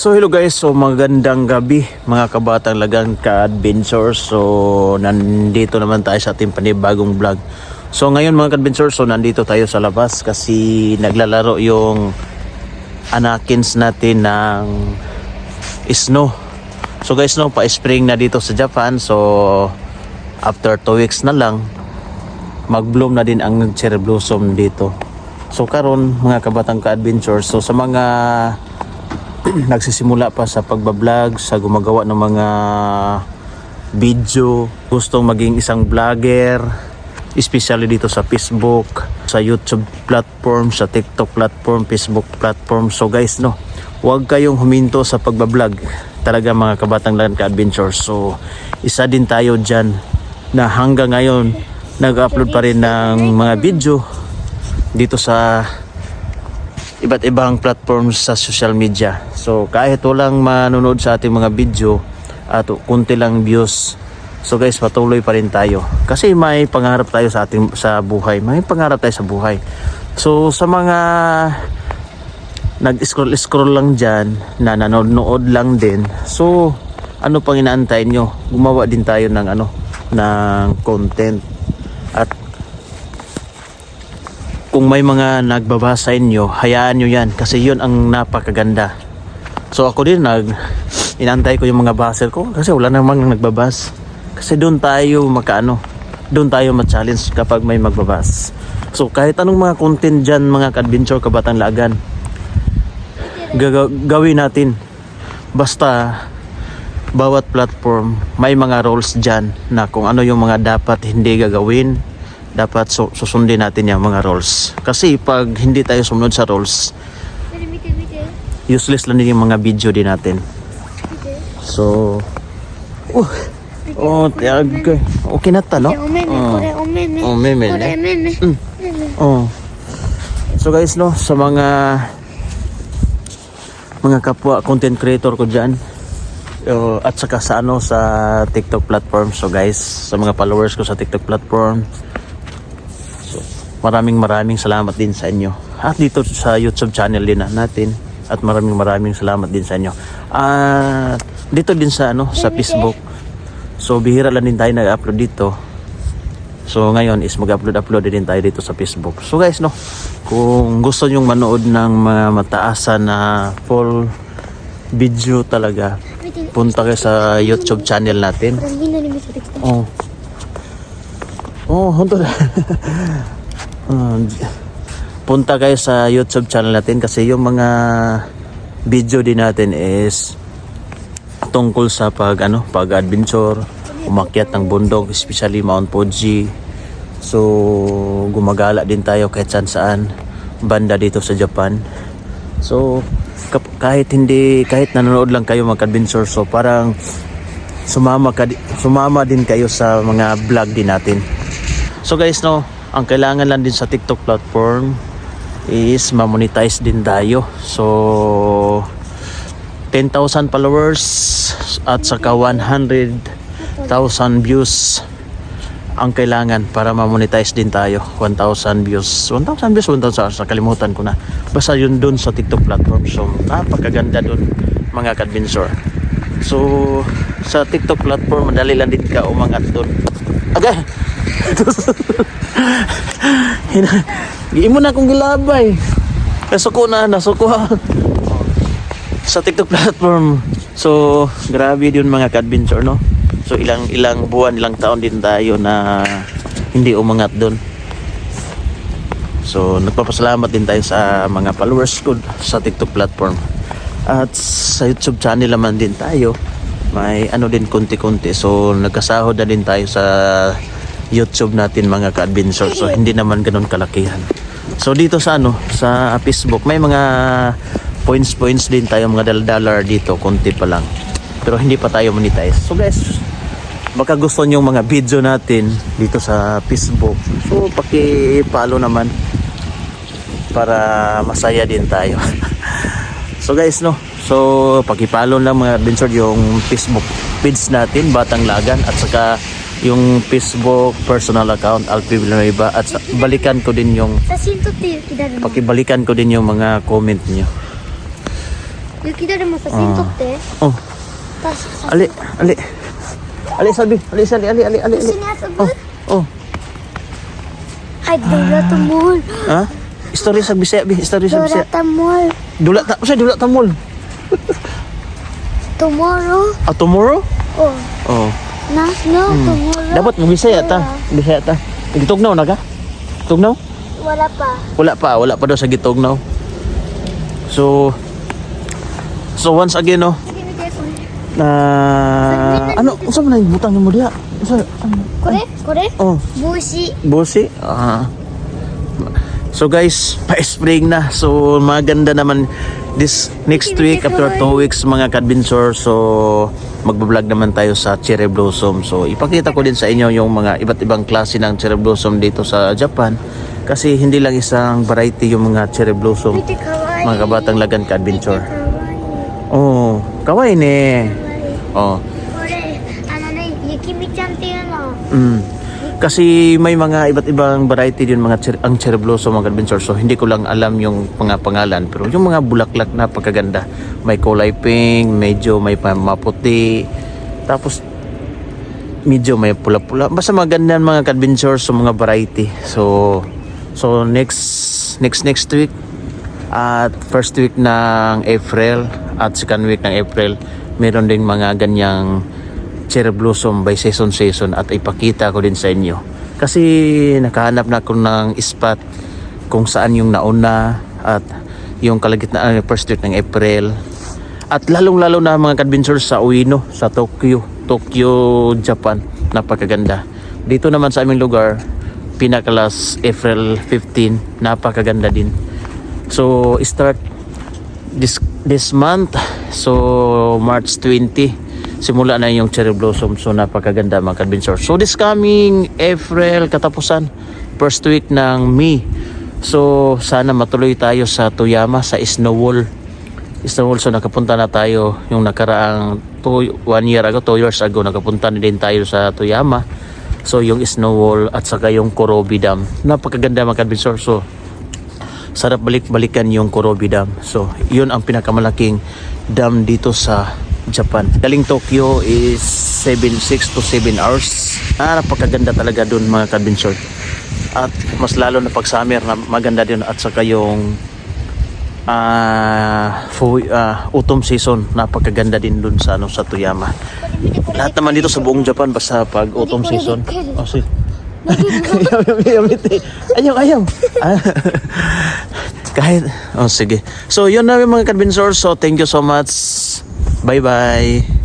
So hello guys, so magandang gabi mga kabatang lagang ka-adventure. So nandito naman tayo sa ating panibagong vlog. So ngayon mga ka-adventure, so nandito tayo sa labas kasi naglalaro yung anakins natin ng snow. So guys no, pa-spring na dito sa Japan. So after 2 weeks na lang mag-bloom na din ang cherry blossom dito. So karon mga kabatang ka-adventure, so sa mga nagsisimula pa sa pagbablog, sa gumagawa ng mga video, gustong maging isang vlogger, especially dito sa Facebook, sa YouTube platform, sa TikTok platform, Facebook platform. So guys, no, huwag kayong huminto sa pagbablog. Talaga mga kabatang lang ka-adventure. So, isa din tayo dyan na hanggang ngayon nag-upload pa rin ng mga video dito sa iba't ibang platforms sa social media. So kahit walang manonood sa ating mga video at kunti lang views. So guys, patuloy pa rin tayo. Kasi may pangarap tayo sa ating sa buhay. May pangarap tayo sa buhay. So sa mga nag-scroll scroll lang diyan na nanonood lang din. So ano pang inaantay nyo? Gumawa din tayo ng ano ng content. At kung may mga nagbabasa inyo, hayaan nyo yan kasi yun ang napakaganda. So ako din nag inantay ko yung mga baser ko kasi wala namang nagbabas. Kasi doon tayo makaano, doon tayo ma-challenge kapag may magbabas. So kahit anong mga content dyan, mga adventure kabatang lagan, gaga- gawin natin. Basta bawat platform may mga rules dyan na kung ano yung mga dapat hindi gagawin dapat su- susundin natin yung mga rules. Kasi pag hindi tayo sumunod sa rules, useless lang din yung mga video din natin. So, uh, oh, tiag, okay na talo. Oh, oh, meme, meme. Mm. Oh. So guys, no, sa mga mga kapwa content creator ko diyan, uh, at saka sa ano sa TikTok platform. So guys, sa mga followers ko sa TikTok platform, maraming maraming salamat din sa inyo. At dito sa YouTube channel din natin. At maraming maraming salamat din sa inyo. At dito din sa ano sa Facebook. So bihira lang din tayo nag-upload dito. So ngayon is mag-upload upload din tayo dito sa Facebook. So guys no kung gusto nyong manood ng mga mataasan na full video talaga punta kayo sa YouTube channel natin. Oh. Oh honto Ah, punta kayo sa YouTube channel natin kasi yung mga video din natin is tungkol sa pag ano, pag-adventure, umakyat ng bundok, especially Mount Fuji. So, gumagala din tayo kahit saan saan banda dito sa Japan. So, kahit hindi kahit nanonood lang kayo mag-adventure so parang sumama ka sumama din kayo sa mga vlog din natin. So guys no, ang kailangan lang din sa TikTok platform is ma-monetize din tayo. So 10,000 followers at saka 100,000 views ang kailangan para ma-monetize din tayo. 1,000 views. 1,000 views 1,000 sa kalimutan ko na. Basta yun dun sa TikTok platform. So napakaganda dun mga kadvinsor so sa TikTok platform madali lang din ka umangat dun. Agay Giimo na akong gilabay nasuko na nasuko sa TikTok platform. So, grabe din mga ka-adventure, no? So, ilang ilang buwan, ilang taon din tayo na hindi umangat doon. So, nagpapasalamat din tayo sa mga followers ko sa TikTok platform. At sa YouTube channel naman din tayo. May ano din konti-konti. So, nagkasahod na din tayo sa YouTube natin mga ka-adventure. So, hindi naman ganun kalakihan. So, dito sa ano, sa Facebook, may mga points points din tayo mga dal- dollar dito konti pa lang. Pero hindi pa tayo monetize. So guys baka gusto nyo mga video natin dito sa Facebook. So paki-follow naman para masaya din tayo. So guys no? So paki-follow lang mga adventure yung Facebook page natin Batang Lagan at saka yung Facebook personal account Alpi Villanueva. At sa, balikan ko din yung pakibalikan ko din yung mga comment nyo ah. oh. oh. ali ali. Ali sabi. Ali sabi. Ali ali ali ali. Oh oh. Ay dula tamol ah. ha? Story sa bisaya bi story sa bisaya. Dula tamol dula ta usay dula tamol tomorrow? Ah tomorrow? Oh. Oh. Na? No, hmm. Dapat mo bisaya ta. Bisaya ta. Gitugnaw na ka? Tugnaw? Wala pa. Wala pa, wala pa daw sa gitugnaw. So So once again oh. no. Na uh, ano usa man butang mo diha? Usa ano? Kore? Kore? Oh. Busi. Busi? Ah. Uh -huh. So guys, pa-spring na. So maganda naman this next week after 2 weeks mga kadbinsor so magbablog naman tayo sa cherry blossom. So ipakita ko din sa inyo yung mga iba't ibang klase ng cherry blossom dito sa Japan. Kasi hindi lang isang variety yung mga cherry blossom mga kabatang lagan kadbinsor oh kawaii ne oh. うん。Kasi may mga iba't ibang variety din mga cher- ang cherry blossom mga adventure. So hindi ko lang alam yung mga pangalan pero yung mga bulaklak na pagkaganda. May kulay pink, medyo may maputi. Tapos medyo may pula-pula. Basta maganda mga adventure so mga variety. So so next next next week at first week ng April at second week ng April meron din mga ganyang cherry blossom by season season at ipakita ko din sa inyo. Kasi nakahanap na ako ng spot kung saan yung nauna at yung kalagitnaan ng first week ng April. At lalong lalo na mga adventures sa Ueno sa Tokyo Tokyo, Japan. Napakaganda. Dito naman sa aming lugar pinakalas April 15 napakaganda din. So start this this month. So March 20 simula na yung cherry blossom. So napakaganda mga kadbinsor. So this coming April katapusan first week ng May. So sana matuloy tayo sa Toyama sa Snow Wall. Snow Wall so nakapunta na tayo yung nakaraang two, one year ago, two years ago nakapunta na din tayo sa Toyama. So yung Snow Wall at saka yung Korobi Dam. Napakaganda mga kadbinsor. So sarap balik-balikan yung Kurobi Dam. So, yun ang pinakamalaking dam dito sa Japan. Galing Tokyo is 7-6 to 7 hours. Ah, napakaganda talaga dun mga kadbinsor. At mas lalo na pag summer na maganda din at saka yung uh, uh, autumn season napakaganda din dun sa ano sa Toyama. Lahat naman dito sa buong Japan basta pag autumn season. Oh, see. ayaw, ayaw. Kahit, oh sige. So, yun na yung mga convincers. So, thank you so much. Bye-bye.